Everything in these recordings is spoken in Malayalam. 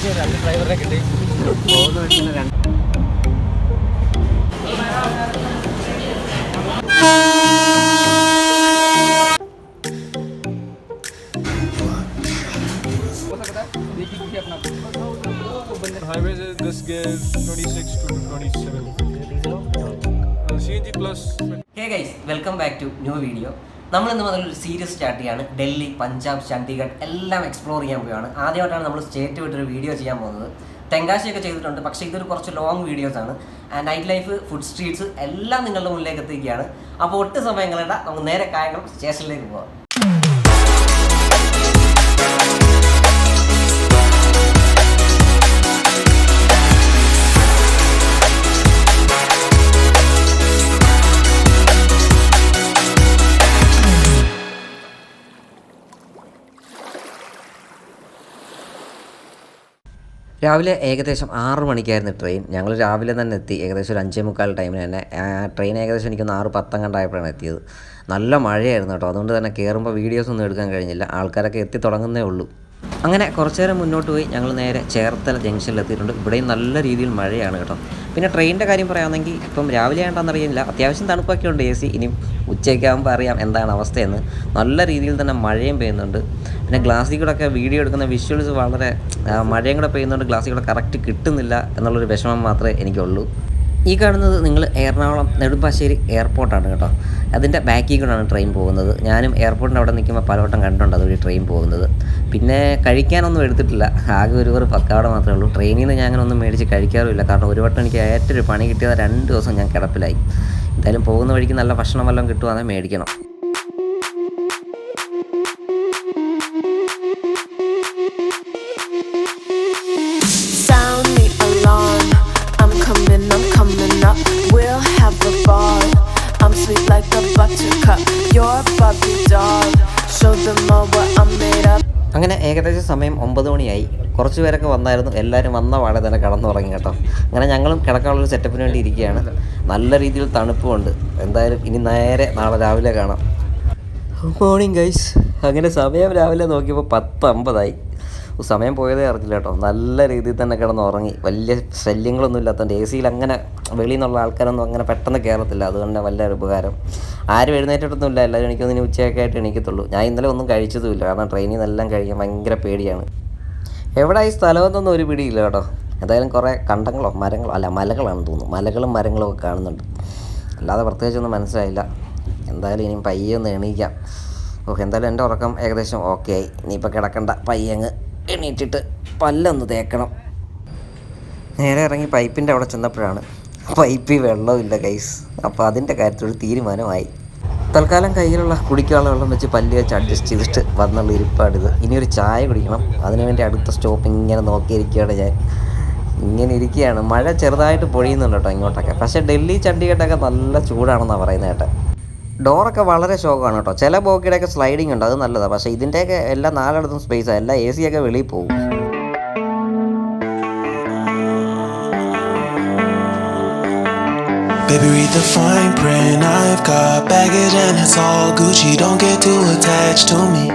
പ്രാവശ്യം രണ്ട് ഡ്രൈവറെ കിട്ടി പോകുന്ന വഴിക്ക് തന്നെ രണ്ട് Highways, uh, this gives 26 to 27. Uh, CNG plus. Hey guys welcome back to new video നമ്മൾ ഇന്ന് മുതൽ ഒരു സീരിയസ് സ്റ്റാർട്ട് ചെയ്യാണ്. ഡൽഹി പഞ്ചാബ് ചണ്ഡീഗഡ് എല്ലാം എക്സ്പ്ലോർ ചെയ്യാൻ പോവുകയാണ്. ആദ്യമായിട്ടാണ് നമ്മൾ സ്റ്റേറ്റ് വിട്ടൊരു വീഡിയോ ചെയ്യാൻ പോകുന്നത്. തെങ്കാശിയൊക്കെ ചെയ്തിട്ടുണ്ട്. പക്ഷേ ഇതൊരു കുറച്ച് ലോങ് വീഡിയോസ് ആണ്. And night life food streets എല്ലാം നിങ്ങളുടെ മുന്നിലേക്ക് എത്തിക്കുകയാണ് അപ്പോൾ ഒട്ട് സമയം നമുക്ക് നേരെ കായംകുളം സ്റ്റേഷനിലേക്ക് പോകാം രാവിലെ ഏകദേശം ആറ് മണിക്കായിരുന്നു ട്രെയിൻ. ഞങ്ങൾ രാവിലെ തന്നെ എത്തി. ഏകദേശം ഒരു അഞ്ചേ മുക്കാൽ ടൈമിന് തന്നെ. ട്രെയിൻ ഏകദേശം എനിക്കൊന്ന് ആറ് പത്തം കണ്ടായപ്പോഴാണ് എത്തിയത്. നല്ല മഴയായിരുന്നു കേട്ടോ. അതുകൊണ്ട് തന്നെ കയറുമ്പോൾ വീഡിയോസ് ഒന്നും എടുക്കാൻ കഴിഞ്ഞില്ല. ആൾക്കാരൊക്കെ എത്തി തുടങ്ങുന്നേ ഉള്ളൂ. അങ്ങനെ കുറച്ച് നേരം മുന്നോട്ട് പോയി. ഞങ്ങൾ നേരെ ചേർത്തല ജംഗ്ഷനിൽ എത്തിയിട്ടുണ്ട്. ഇവിടെയും നല്ല രീതിയിൽ മഴയാണ് കേട്ടോ. പിന്നെ ട്രെയിനിന്റെ കാര്യം പറയുകയാണെങ്കിൽ ഇപ്പം രാവിലെ അറിയില്ല. അത്യാവശ്യം തണുപ്പൊക്കെ ഉണ്ട് എ സി ഇനി ഉച്ചയ്ക്കാകുമ്പോൾ അറിയാം എന്താണ് അവസ്ഥയെന്ന്. നല്ല രീതിയിൽ തന്നെ മഴയും പെയ്യുന്നുണ്ട്. പിന്നെ ഗ്ലാസ്സിൽ കൂടെ ഒക്കെ വീഡിയോ എടുക്കുന്ന വിഷ്വൽസ് വളരെ മഴയും കൂടെ പെയ്യുന്നുണ്ട്. ഗ്ലാസ്സിൽ കൂടെ കറക്റ്റ് കിട്ടുന്നില്ല എന്നുള്ളൊരു വിഷമം മാത്രമേ എനിക്കുള്ളൂ. ഈ കാണുന്നത് നിങ്ങൾ എറണാകുളം നെടുമ്പാശ്ശേരി എയർപോർട്ടാണ് കേട്ടോ. അതിന്റെ ബാക്കിൽ കൂടെയാണ് ട്രെയിൻ പോകുന്നത്. ഞാനും എയർപോർട്ടിന്റെ അവിടെ നിൽക്കുമ്പോൾ പലവട്ടം കണ്ടിട്ടുണ്ട് അതുവഴി ട്രെയിൻ പോകുന്നത്. പിന്നെ കഴിക്കാനൊന്നും എടുത്തിട്ടില്ല. ആകെ ഒരു ഒരു പക്കാവട മാത്രമേ ഉള്ളൂ. ട്രെയിനിൽ നിന്ന് ഞാൻ അങ്ങനെ ഒന്നും മേടിച്ച് കഴിക്കാറുമില്ല കാരണം ഒരു വട്ടം എനിക്ക് ഏറ്റവും ഒരു പണി കിട്ടിയത് രണ്ട് ദിവസം ഞാൻ കിടപ്പിലായി. എന്തായാലും പോകുന്ന വഴിക്ക് നല്ല ഭക്ഷണം വല്ലതും കിട്ടുവാണെങ്കിൽ മേടിക്കണം. അങ്ങനെ ഏകദേശം സമയം ഒമ്പത് മണിയായി. കുറച്ച് പേരൊക്കെ വന്നായിരുന്നു. എല്ലാവരും വന്ന പാടെ തന്നെ കടന്നു തുടങ്ങി കേട്ടോ. അങ്ങനെ ഞങ്ങളും കിടക്കാനുള്ളൊരു സെറ്റപ്പിന് വേണ്ടി ഇരിക്കുകയാണ്. നല്ല രീതിയിൽ തണുപ്പുമുണ്ട്. എന്തായാലും ഇനി നേരെ നാളെ രാവിലെ കാണാം. ഗുഡ് മോർണിംഗ് ഗൈസ് അങ്ങനെ സമയം രാവിലെ നോക്കിയപ്പോൾ പത്ത് അമ്പതായി സമയം പോയതേ അറിഞ്ഞില്ല കേട്ടോ. നല്ല രീതിയിൽ തന്നെ കിടന്ന് ഉറങ്ങി. വലിയ ശല്യങ്ങളൊന്നും ഇല്ലാത്തതുകൊണ്ട് എ സിയിൽ അങ്ങനെ വെളിയിൽ നിന്നുള്ള ആൾക്കാരൊന്നും അങ്ങനെ പെട്ടെന്ന് കയറത്തില്ല അതുകൊണ്ട് വലിയൊരു ഉപകാരം. ആരും എഴുന്നേറ്റിട്ടൊന്നുമില്ല എല്ലാവരും എനിക്കൊന്നും ഇനി ഉച്ചയൊക്കെ ആയിട്ട് എണീക്കത്തുള്ളൂ. ഞാൻ ഇന്നലെ ഒന്നും കഴിച്ചതുമില്ല. കാരണം ട്രെയിനിൽ നിന്നെല്ലാം കഴിക്കാൻ ഭയങ്കര പേടിയാണ്. എവിടെ ഈ സ്ഥലമെന്നൊന്നും ഒരു പിടിയില്ല കേട്ടോ. എന്തായാലും കുറേ കണ്ടങ്ങളോ മരങ്ങളോ അല്ല മലകളാണെന്ന് തോന്നുന്നു. മലകളും മരങ്ങളും ഒക്കെ കാണുന്നുണ്ട്. അല്ലാതെ പ്രത്യേകിച്ചൊന്നും മനസ്സിലായില്ല. എന്തായാലും ഇനിയും പയ്യെ ഒന്ന് എണീക്കാം. ഓക്കെ എന്തായാലും എന്റെ ഉറക്കം ഏകദേശം ഓക്കെ ആയി. ഇനിയിപ്പോൾ കിടക്കണ്ട. പയ്യെ അങ്ങ് എണീറ്റിട്ട് പല്ലൊന്ന് തേക്കണം. നേരെ ഇറങ്ങി പൈപ്പിന്റെ അവിടെ ചെന്നപ്പോഴാണ് പൈപ്പിൽ വെള്ളമില്ല ഗൈസ് അപ്പോൾ അതിന്റെ കാര്യത്തിൽ ഒരു തീരുമാനമായി. തൽക്കാലം കയ്യിലുള്ള കുടിക്കാനുള്ള വെള്ളം വെച്ച് പല്ല് വെച്ച് അഡ്ജസ്റ്റ് ചെയ്തിട്ട് വന്നുള്ള ഇരിപ്പാണിത്. ഇനി ഒരു ചായ കുടിക്കണം. അതിനുവേണ്ടി അടുത്ത സ്റ്റോപ്പ് ഇങ്ങനെ നോക്കിയിരിക്കുകയാണ് ഞാൻ. ഇങ്ങനെ ഇരിക്കുകയാണ്. മഴ ചെറുതായിട്ട് പൊഴിയുന്നുണ്ട് കേട്ടോ ഇങ്ങോട്ടൊക്കെ. പക്ഷേ ഡൽഹി ചണ്ഡീഗഡൊക്കെ നല്ല ചൂടാണെന്നാണ് പറയുന്നത് കേട്ടോ. ഡോറൊക്കെ വളരെ ശോകമാണ് കേട്ടോ ചില ബോക്കിയുടെയൊക്കെ സ്ലൈഡിങ് ഉണ്ട് അത് നല്ലതാണ് പക്ഷേ ഇതിന്റെയൊക്കെ എല്ലാ നാലിടത്തും സ്പേസാണ് എല്ലാ എ സിയൊക്കെ വെളിയിൽ പോകും Baby, read the fine print. I've got baggage and it's all Gucci. Don't get too attached to me.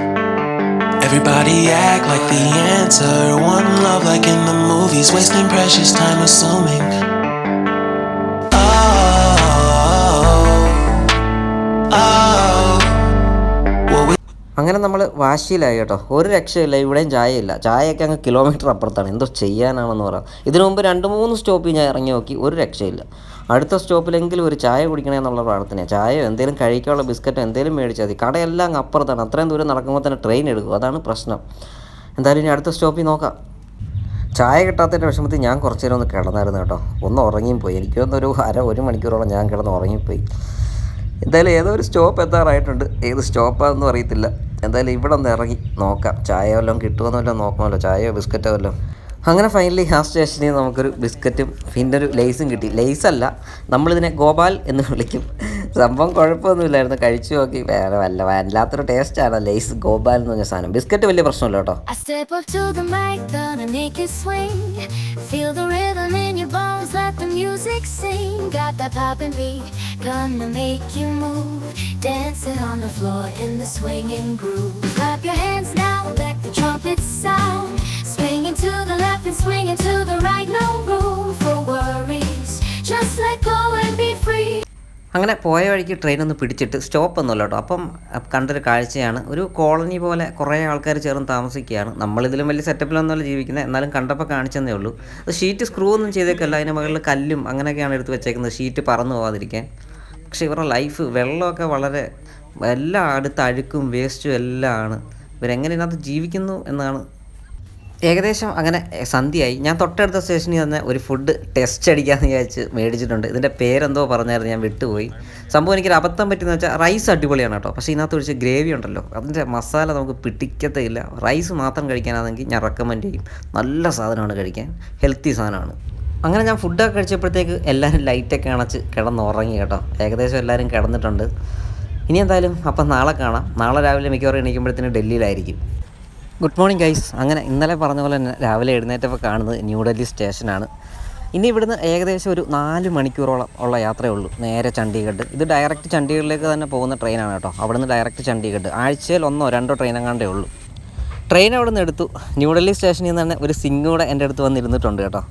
Everybody act like the answer. One love like in the movies. Wasting precious time assuming. അങ്ങനെ നമ്മൾ വാശിയിലായി കേട്ടോ. ഒരു രക്ഷയില്ല ഇവിടെയും ചായയില്ല. ചായയൊക്കെ അങ്ങ് കിലോമീറ്റർ അപ്പുറത്താണ്. എന്തോ ചെയ്യാനാണെന്ന് പറയാം. ഇതിനു മുമ്പ് രണ്ട് മൂന്ന് സ്റ്റോപ്പിൽ ഞാൻ ഇറങ്ങി നോക്കി ഒരു രക്ഷയില്ല. അടുത്ത സ്റ്റോപ്പിലെങ്കിലും ഒരു ചായ കുടിക്കണേ എന്നുള്ള പ്രാർത്ഥനയാണ് ചായയോ എന്തെങ്കിലും കഴിക്കാനുള്ള ബിസ്ക്കറ്റോ എന്തെങ്കിലും മേടിച്ചാൽ മതി. കടയെല്ലാം അങ്ങ് അപ്പുറത്താണ്. അത്രയും ദൂരം നടക്കുമ്പോൾ തന്നെ ട്രെയിൻ എടുക്കും. അതാണ് പ്രശ്നം. എന്തായാലും ഇനി അടുത്ത സ്റ്റോപ്പിൽ നോക്കാം. ചായ കിട്ടാത്തതിന്റെ വിഷമത്തിൽ ഞാൻ കുറച്ച് നേരം ഒന്ന് കിടന്നായിരുന്നു കേട്ടോ. ഒന്ന് ഉറങ്ങിയും പോയി എനിക്കൊന്നൊരു അര ഒരു മണിക്കൂറോളം ഞാൻ കിടന്ന് ഉറങ്ങിപ്പോയി. എന്തായാലും ഏതോ ഒരു സ്റ്റോപ്പ് എത്താറായിട്ടുണ്ട്. ഏത് സ്റ്റോപ്പാണെന്നും അറിയത്തില്ല. എന്തായാലും ഇവിടെ ഒന്ന് ഇറങ്ങി നോക്കാം. ചായ വല്ലതും കിട്ടുമെന്ന് വല്ലതും നോക്കണമല്ലോ. ചായയോ ബിസ്ക്കറ്റോ വല്ലതും അങ്ങനെ ഫൈനലി ആ സ്റ്റേഷനിൽ നമുക്കൊരു ബിസ്ക്കറ്റും പിന്നെ ഒരു ലേസും കിട്ടി. ലേസല്ല നമ്മളിതിനെ ഗോപാൽ എന്ന് വിളിക്കും. സംഭവം കുഴപ്പമൊന്നുമില്ലായിരുന്നു. കഴിച്ചു നോക്കി. വേറെ വല്ല വല്ലാത്തൊരു ടേസ്റ്റാണ് ലേസ് ഗോപാൽ എന്ന് പറഞ്ഞ സാധനം. ബിസ്ക്കറ്റ് വലിയ പ്രശ്നമില്ല കേട്ടോ. Feel the rhythm in your bones, let the music sing. Got that poppin' beat, Gonna make you move, dancing on the floor in the swinging groove. Clap your hands now, let the trumpets sound. Swinging to the left and swinging to the right, no room for worries. Just let go and be free. അങ്ങനെ പോയ വഴിക്ക് ട്രെയിൻ ഒന്ന് പിടിച്ചിട്ട് സ്റ്റോപ്പ് ഒന്നുമല്ല കേട്ടോ. അപ്പം കണ്ടൊരു കാഴ്ചയാണ്. ഒരു കോളനി പോലെ കുറേ ആൾക്കാർ ചേർന്ന് താമസിക്കുകയാണ്. നമ്മളിതിലും വലിയ സെറ്റപ്പിലൊന്നുമല്ല ജീവിക്കുന്നത്. എന്നാലും കണ്ടപ്പോൾ കാണിച്ചതേ ഉള്ളൂ. അത് ഷീറ്റ് സ്ക്രൂ ഒന്നും ചെയ്തേക്കല്ല. അതിന് മുകളിൽ കല്ലും അങ്ങനെയൊക്കെയാണ് എടുത്ത് വെച്ചേക്കുന്നത്. ഷീറ്റ് പറന്നു പോകാതിരിക്കാൻ പക്ഷേ ഇവരുടെ ലൈഫ് വെള്ളമൊക്കെ വളരെ എല്ലാം അടുത്ത് അഴുക്കും വേസ്റ്റും എല്ലാം ആണ് ഇവരെങ്ങനെ ഇതിനകത്ത് ജീവിക്കുന്നു എന്നാണ്. ഏകദേശം അങ്ങനെ സന്ധ്യയായി. ഞാൻ തൊട്ടടുത്ത സ്റ്റേഷനിൽ തന്നെ ഒരു ഫുഡ് ടെസ്റ്റ് അടിക്കാമെന്ന് വിചാരിച്ച് മേടിച്ചിട്ടുണ്ട്. ഇതിന്റെ പേരെന്തോ പറഞ്ഞായിരുന്നു ഞാൻ വിട്ടുപോയി. സംഭവം എനിക്കൊരു അബദ്ധം പറ്റിയെന്ന് വെച്ചാൽ റൈസ് അടിപൊളിയാണ് കേട്ടോ. പക്ഷേ ഇതിനകത്ത് ഒഴിച്ച് ഗ്രേവി ഉണ്ടല്ലോ. അതിന്റെ മസാല നമുക്ക് പിടിക്കത്തേയില്ല റൈസ് മാത്രം കഴിക്കാനാണെങ്കിൽ ഞാൻ റെക്കമെൻഡ് ചെയ്യും. നല്ല സാധനമാണ് കഴിക്കാൻ. ഹെൽത്തി സാധനമാണ്. അങ്ങനെ ഞാൻ ഫുഡൊക്കെ കഴിച്ചപ്പോഴത്തേക്ക് എല്ലാവരും ലൈറ്റൊക്കെ അണച്ച് കിടന്നുറങ്ങി കേട്ടോ. ഏകദേശം എല്ലാവരും കിടന്നിട്ടുണ്ട്. ഇനി എന്തായാലും അപ്പം നാളെ കാണാം. നാളെ രാവിലെ മിക്കവാറും എണീക്കുമ്പോഴത്തേന് ഡൽഹിയിലായിരിക്കും. ഗുഡ് മോർണിംഗ് ഗൈസ് അങ്ങനെ ഇന്നലെ പറഞ്ഞ പോലെ തന്നെ രാവിലെ എഴുന്നേറ്റപ്പോൾ കാണുന്നത് ന്യൂഡൽഹി സ്റ്റേഷനാണ്. ഇനി ഇവിടുന്ന് ഏകദേശം ഒരു നാല് മണിക്കൂറോളം ഉള്ള യാത്രയേ ഉള്ളൂ നേരെ ചണ്ഡീഗഡ്. ഇത് ഡയറക്റ്റ് ചണ്ഡീഗഡിലേക്ക് തന്നെ പോകുന്ന ട്രെയിനാണ് കേട്ടോ. അവിടുന്ന് ഡയറക്റ്റ് ചണ്ഡീഗഡ്. ആഴ്ചയിൽ ഒന്നോ രണ്ടോ ട്രെയിൻ എങ്ങാണ്ടേ ഉള്ളൂ. ട്രെയിൻ അവിടെ നിന്ന് എടുത്തു. ന്യൂഡൽഹി സ്റ്റേഷനിൽ നിന്ന് തന്നെ ഒരു സിംഗ് കൂടെ എന്റെ അടുത്ത് വന്നിരുന്നിട്ടുണ്ട് കേട്ടോ.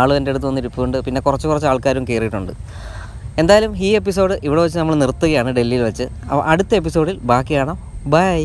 ആളും എന്റെ അടുത്ത് വന്നിരിപ്പുണ്ട് പിന്നെ കുറച്ച് കുറച്ച് ആൾക്കാരും കയറിയിട്ടുണ്ട്. എന്തായാലും ഈ എപ്പിസോഡ് ഇവിടെ വെച്ച് നമ്മൾ നിർത്തുകയാണ് ഡൽഹിയിൽ വെച്ച്. അടുത്ത എപ്പിസോഡിൽ ബാക്കി കാണാം ബൈ.